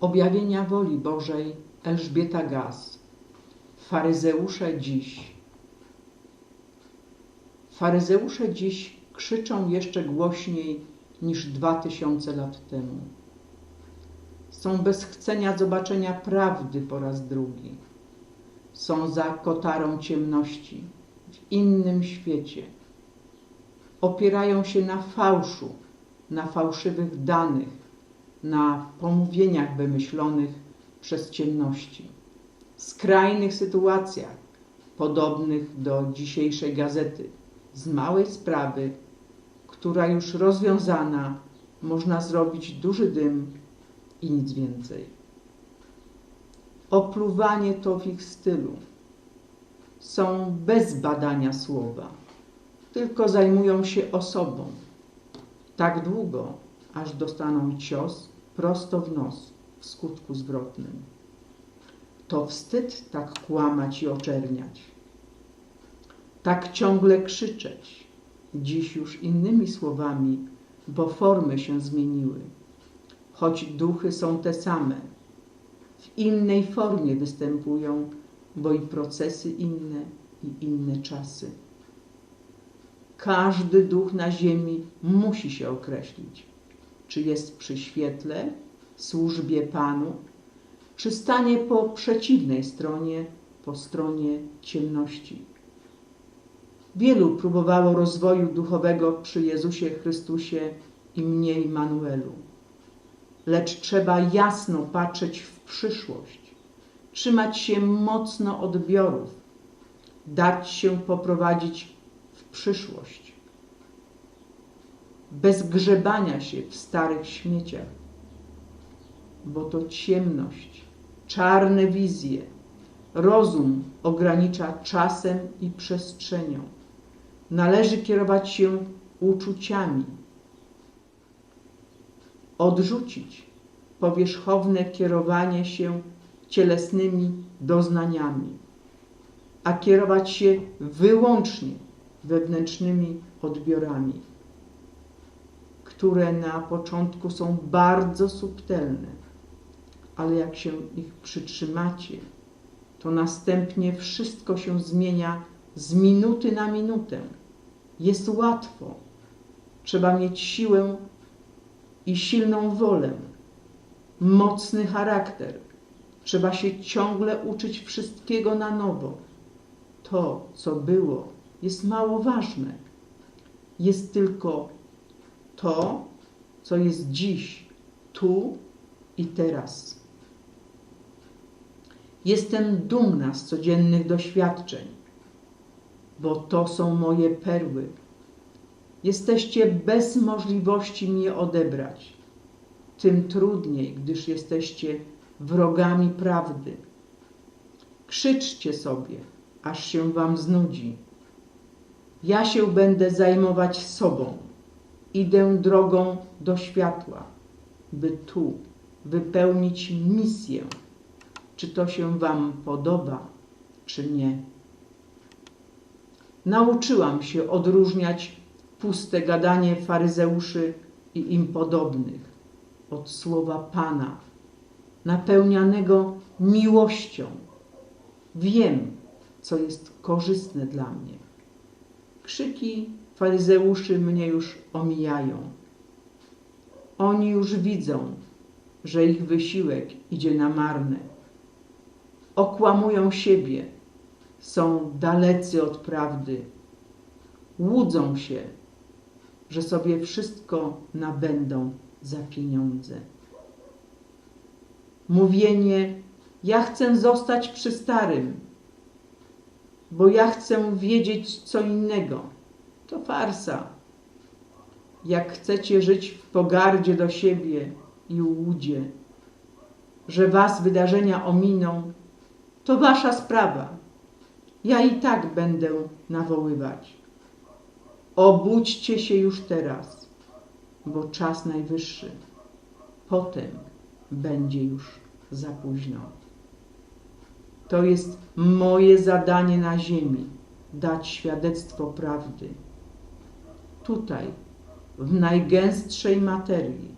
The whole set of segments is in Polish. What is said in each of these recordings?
Objawienia woli Bożej Elżbieta Gaz. Faryzeusze dziś. Faryzeusze dziś krzyczą jeszcze głośniej niż dwa tysiące lat temu. Są bez chcenia zobaczenia prawdy po raz drugi. Są za kotarą ciemności w innym świecie. Opierają się na fałszu, na fałszywych danych, na pomówieniach wymyślonych przez ciemności. Skrajnych sytuacjach, podobnych do dzisiejszej gazety, z małej sprawy, która już rozwiązana, można zrobić duży dym i nic więcej. Opluwanie to w ich stylu. Są bez badania słowa, tylko zajmują się osobą. Tak długo, aż dostaną cios prosto w nos w skutku zwrotnym. To wstyd tak kłamać i oczerniać. Tak ciągle krzyczeć, dziś już innymi słowami, bo formy się zmieniły. Choć duchy są te same, w innej formie występują, bo i procesy inne i inne czasy. Każdy duch na ziemi musi się określić, czy jest przy świetle, służbie Panu, czy stanie po przeciwnej stronie, po stronie ciemności. Wielu próbowało rozwoju duchowego przy Jezusie Chrystusie i mnie Manuelu. Lecz trzeba jasno patrzeć w przyszłość, trzymać się mocno odbiorów, dać się poprowadzić w przyszłość. Bez grzebania się w starych śmieciach, bo to ciemność, czarne wizje, rozum ogranicza czasem i przestrzenią. Należy kierować się uczuciami, odrzucić powierzchowne kierowanie się cielesnymi doznaniami, a kierować się wyłącznie wewnętrznymi odbiorami, które na początku są bardzo subtelne, ale jak się ich przytrzymacie, to następnie wszystko się zmienia z minuty na minutę. Jest łatwo. Trzeba mieć siłę i silną wolę, mocny charakter. Trzeba się ciągle uczyć wszystkiego na nowo. To, co było, jest mało ważne. Jest tylko to, co jest dziś, tu i teraz. Jestem dumna z codziennych doświadczeń, bo to są moje perły. Jesteście bez możliwości mnie odebrać. Tym trudniej, gdyż jesteście wrogami prawdy. Krzyczcie sobie, aż się wam znudzi. Ja się będę zajmować sobą. Idę drogą do światła, by tu wypełnić misję czy to się Wam podoba, czy nie. Nauczyłam się odróżniać puste gadanie faryzeuszy i im podobnych od słowa Pana, napełnianego miłością. Wiem, co jest korzystne dla mnie. Krzyki faryzeuszy mnie już omijają. Oni już widzą, że ich wysiłek idzie na marne okłamują siebie, są dalecy od prawdy, łudzą się, że sobie wszystko nabędą za pieniądze. Mówienie, ja chcę zostać przy starym, bo ja chcę wiedzieć co innego, to farsa. Jak chcecie żyć w pogardzie do siebie i łudzie, że was wydarzenia ominą, to wasza sprawa. Ja i tak będę nawoływać. Obudźcie się już teraz, bo czas najwyższy. Potem będzie już za późno. To jest moje zadanie na ziemi dać świadectwo prawdy. Tutaj, w najgęstszej materii,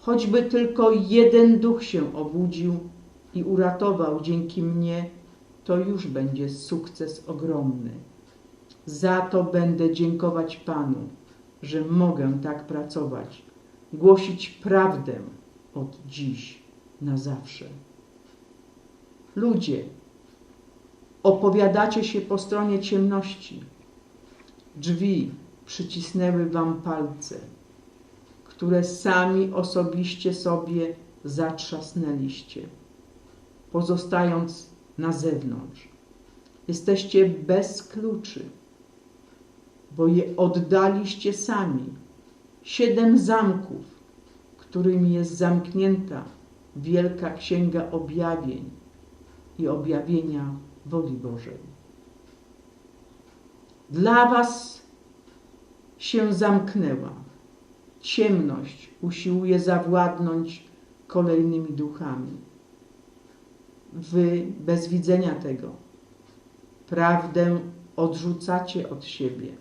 choćby tylko jeden duch się obudził i uratował dzięki mnie, to już będzie sukces ogromny. Za to będę dziękować Panu, że mogę tak pracować, głosić prawdę od dziś na zawsze. Ludzie, opowiadacie się po stronie ciemności. Drzwi przycisnęły wam palce, które sami osobiście sobie zatrzasnęliście, pozostając na zewnątrz. Jesteście bez kluczy, bo je oddaliście sami. Siedem zamków, którymi jest zamknięta wielka księga objawień i objawienia woli Bożej. Dla was się zamknęła. Ciemność usiłuje zawładnąć kolejnymi duchami. Wy bez widzenia tego prawdę odrzucacie od siebie.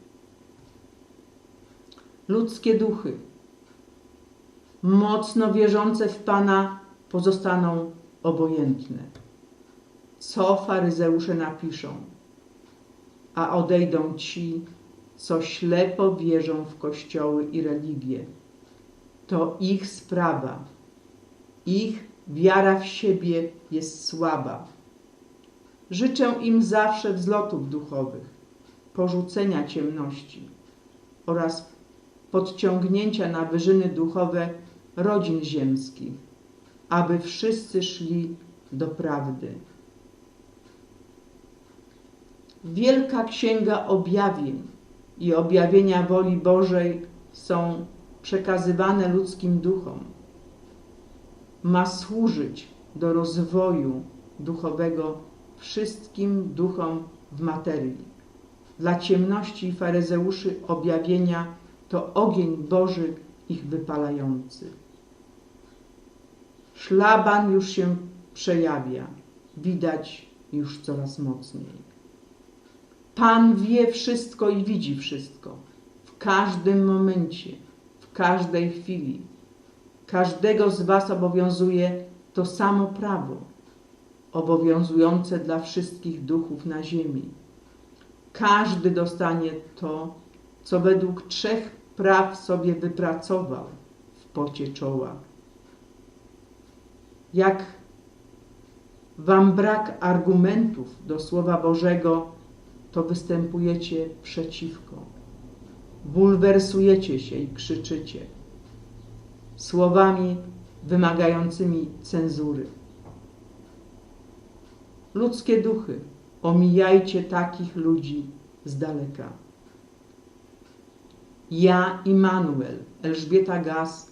Ludzkie duchy, mocno wierzące w Pana, pozostaną obojętne. Co faryzeusze napiszą, a odejdą ci, co ślepo wierzą w kościoły i religię. To ich sprawa. Ich wiara w siebie jest słaba. Życzę im zawsze wzlotów duchowych, porzucenia ciemności oraz podciągnięcia na wyżyny duchowe rodzin ziemskich, aby wszyscy szli do prawdy. Wielka Księga Objawień i objawienia woli Bożej są przekazywane ludzkim duchom. Ma służyć do rozwoju duchowego wszystkim duchom w materii. Dla ciemności i faryzeuszy objawienia to ogień Boży ich wypalający. Szlaban już się przejawia, widać już coraz mocniej. Pan wie wszystko i widzi wszystko, w każdym momencie, w każdej chwili. Każdego z Was obowiązuje to samo prawo, obowiązujące dla wszystkich duchów na ziemi. Każdy dostanie to, co według trzech praw sobie wypracował w pocie czoła. Jak Wam brak argumentów do Słowa Bożego, to występujecie przeciwko. Bulwersujecie się i krzyczycie słowami wymagającymi cenzury. Ludzkie duchy, omijajcie takich ludzi z daleka. Ja, Immanuel, Elżbieta Gaz,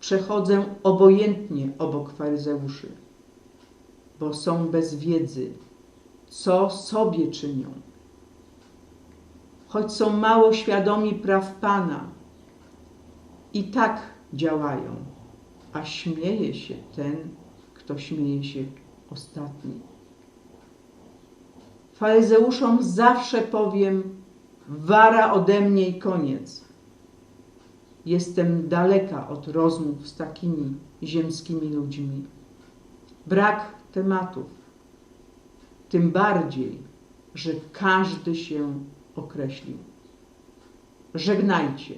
przechodzę obojętnie obok faryzeuszy, bo są bez wiedzy co sobie czynią. Choć są mało świadomi praw Pana, i tak działają, a śmieje się ten, kto śmieje się ostatni. Faryzeuszom zawsze powiem, wara ode mnie i koniec. Jestem daleka od rozmów z takimi ziemskimi ludźmi. Brak tematów tym bardziej, że każdy się określił. Żegnajcie.